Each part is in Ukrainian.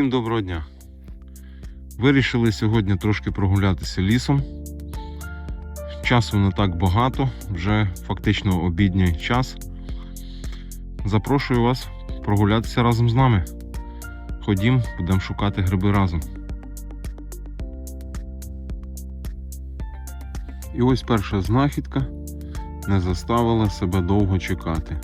Всім доброго дня. Вирішили сьогодні трошки прогулятися лісом. Часу не так багато, вже фактично обідній час. Запрошую вас прогулятися разом з нами. Ходім, будемо шукати гриби разом. І ось перша знахідка не заставила себе довго чекати.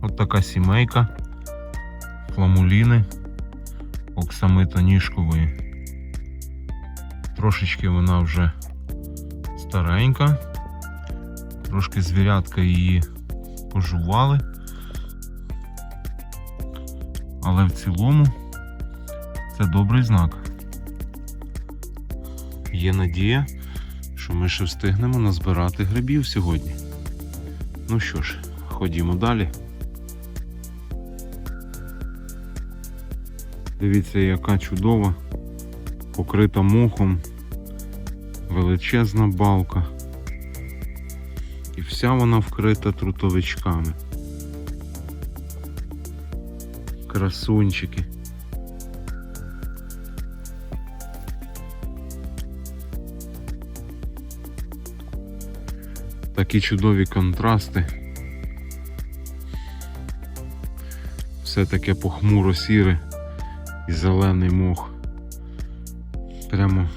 От така сімейка фламуліни оксамитоніжкової. Трошечки вона вже старенька, трошки звірятка її пожували. Але в цілому це добрий знак. Є надія, що ми ще встигнемо назбирати грибів сьогодні. Ну що ж, ходімо далі. Дивіться, яка чудова, покрита мохом, величезна балка. І вся вона вкрита трутовичками. Красунчики. Такі чудові контрасти. Все таке похмуро сіре і зелений мох. Прямо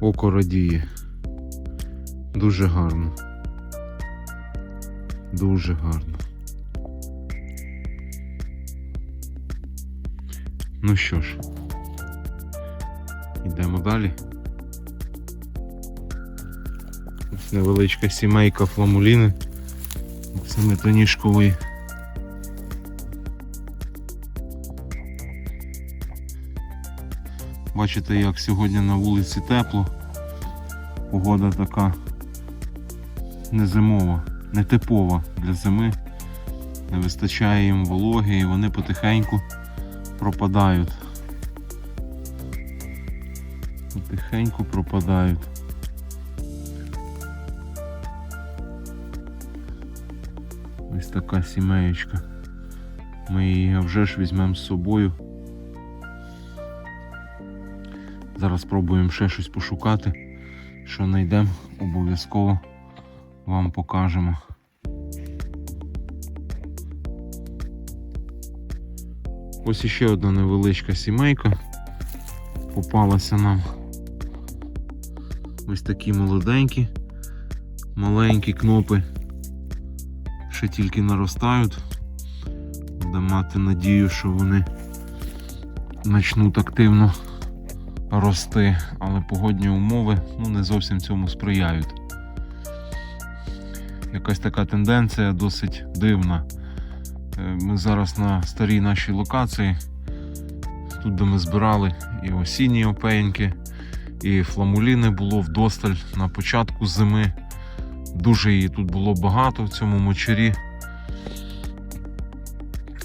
око радіє. Дуже гарно. Дуже гарно. Ну що ж, йдемо далі. Ось невеличка сімейка фламуліни. Семитоніжкової. Бачите, як сьогодні на вулиці тепло. Погода така не зимова, не типова для зими. Не вистачає їм вологи і вони потихеньку пропадають. Потихеньку пропадають. Ось така сімеєчка. Ми її вже ж візьмемо з собою. Зараз спробуємо ще щось пошукати. Що знайдемо, обов'язково вам покажемо. Ось іще одна невеличка сімейка попалася нам. Ось такі молоденькі, маленькі кнопи ще тільки наростають. Будемо мати надію, що вони почнуть активно рости, але погодні умови ну, не зовсім цьому сприяють. Якась така тенденція досить дивна. Е, Ми зараз на старій нашій локації, тут де ми збирали і осінні опеньки, і фламуліни було вдосталь на початку зими. Дуже її тут було багато в цьому мочарі.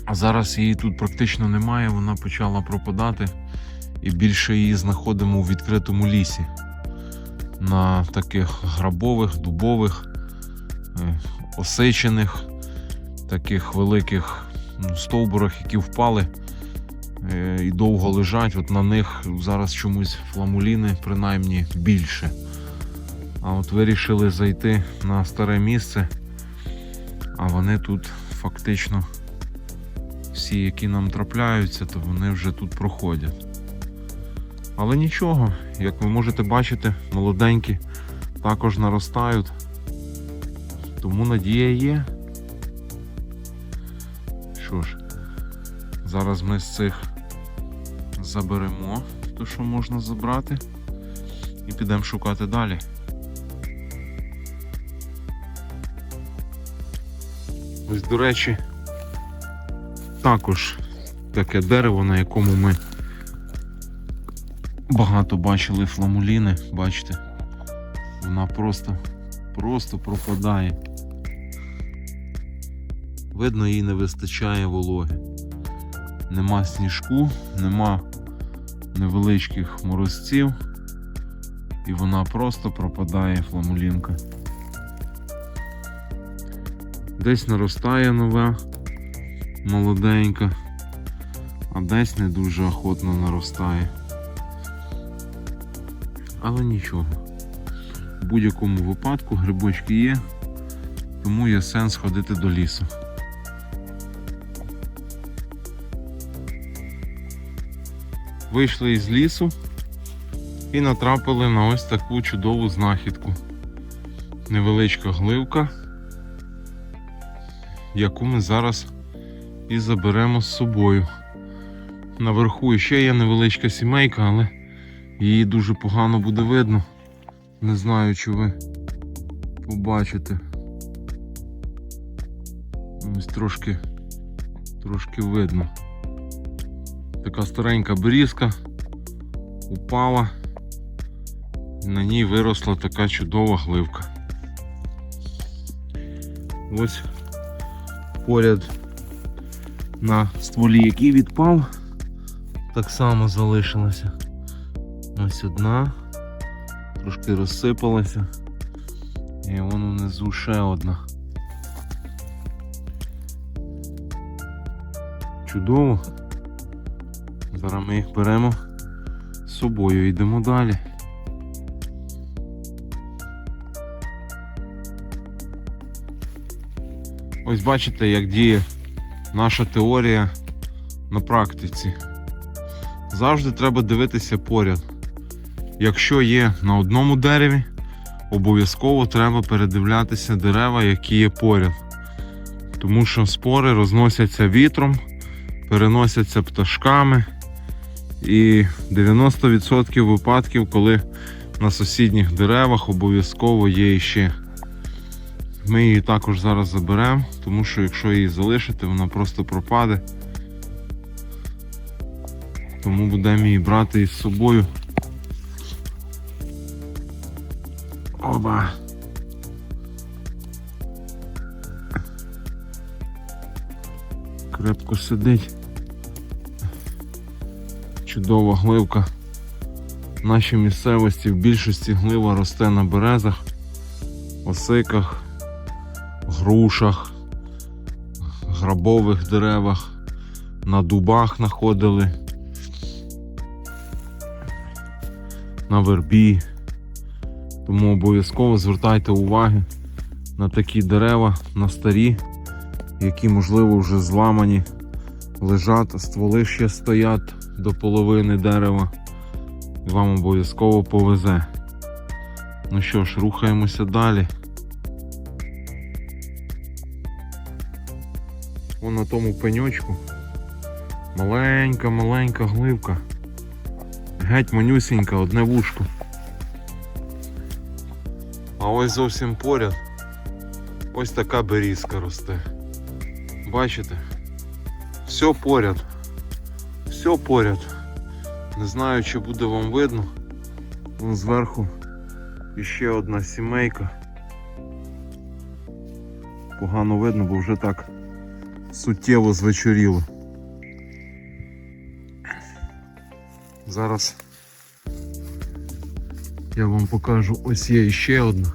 А зараз її тут практично немає, вона почала пропадати і більше її знаходимо у відкритому лісі. На таких грабових, дубових, е, осичених, таких великих ну, стовбурах, які впали е, і довго лежать. От на них зараз чомусь фламуліни принаймні більше. А от вирішили зайти на старе місце, а вони тут фактично всі, які нам трапляються, то вони вже тут проходять. Але нічого, як ви можете бачити, молоденькі також наростають. Тому надія є. Що ж, зараз ми з цих заберемо те, що можна забрати, і підемо шукати далі. Ось, до речі, також таке дерево, на якому ми багато бачили фламуліни, бачите, вона просто, просто пропадає. Видно, їй не вистачає вологи. Нема сніжку, нема невеличких морозців, і вона просто пропадає фламулінка. Десь наростає нова, молоденька, а десь не дуже охотно наростає. Але нічого. В будь-якому випадку грибочки є, тому є сенс ходити до лісу. Вийшли із лісу і натрапили на ось таку чудову знахідку. Невеличка гливка, яку ми зараз і заберемо з собою. Наверху ще є невеличка сімейка, але її дуже погано буде видно. Не знаю, чи ви побачите. Ось трошки, трошки видно. Така старенька берізка упала, на ній виросла така чудова гливка. Ось поряд на стволі, який відпав, так само залишилася. Ось одна, трошки розсипалася. І вон внизу ще одна. Чудово. Зараз ми їх беремо з собою йдемо далі. Ось бачите, як діє наша теорія на практиці. Завжди треба дивитися поряд. Якщо є на одному дереві, обов'язково треба передивлятися дерева, які є поряд. Тому що спори розносяться вітром, переносяться пташками. І 90% випадків, коли на сусідніх деревах обов'язково є іще. Ми її також зараз заберемо, тому що якщо її залишити, вона просто пропаде. Тому будемо її брати із собою. Оба. Крепко сидить. Чудова гливка. В нашій місцевості в більшості глива росте на березах, осиках, грушах, грабових деревах, на дубах знаходили, на вербі. Тому обов'язково звертайте уваги на такі дерева, на старі, які можливо вже зламані, лежать, стволи ще стоять до половини дерева. І вам обов'язково повезе. Ну що ж, рухаємося далі. Вон на тому пеньочку маленька-маленька гливка. Геть манюсінька, одне вушко. А ось зовсім поряд ось така берізка росте. Бачите? Все поряд. Все поряд. Не знаю, чи буде вам видно. Вон зверху іще одна сімейка. Погано видно, бо вже так суттєво звечоріло. Зараз я вам покажу, ось є іще одна.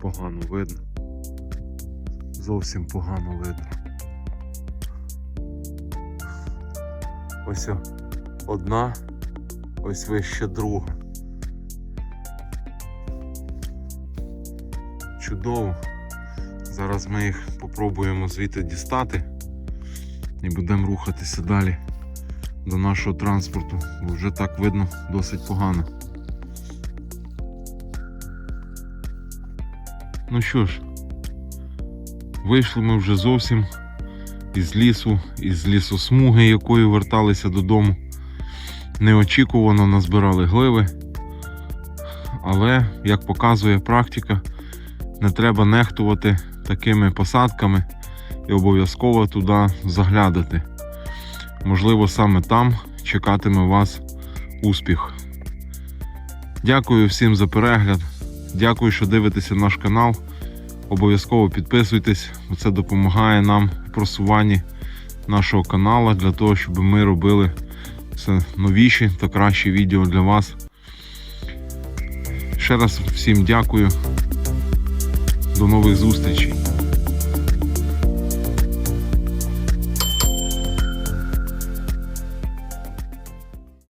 Погано видно. Зовсім погано видно. Ось одна, ось вище друга. Чудово. Зараз ми їх попробуємо звідти дістати і будемо рухатися далі до нашого транспорту, бо вже так видно досить погано. Ну що ж, вийшли ми вже зовсім із лісу, із лісосмуги, якою верталися додому. Неочікувано назбирали гливи, але, як показує практика, не треба нехтувати такими посадками і обов'язково туди заглядати. Можливо, саме там чекатиме вас успіх. Дякую всім за перегляд. Дякую, що дивитеся наш канал. Обов'язково підписуйтесь, це допомагає нам в просуванні нашого каналу для того, щоб ми робили все новіші та кращі відео для вас. Ще раз всім дякую. До нових зустрічей.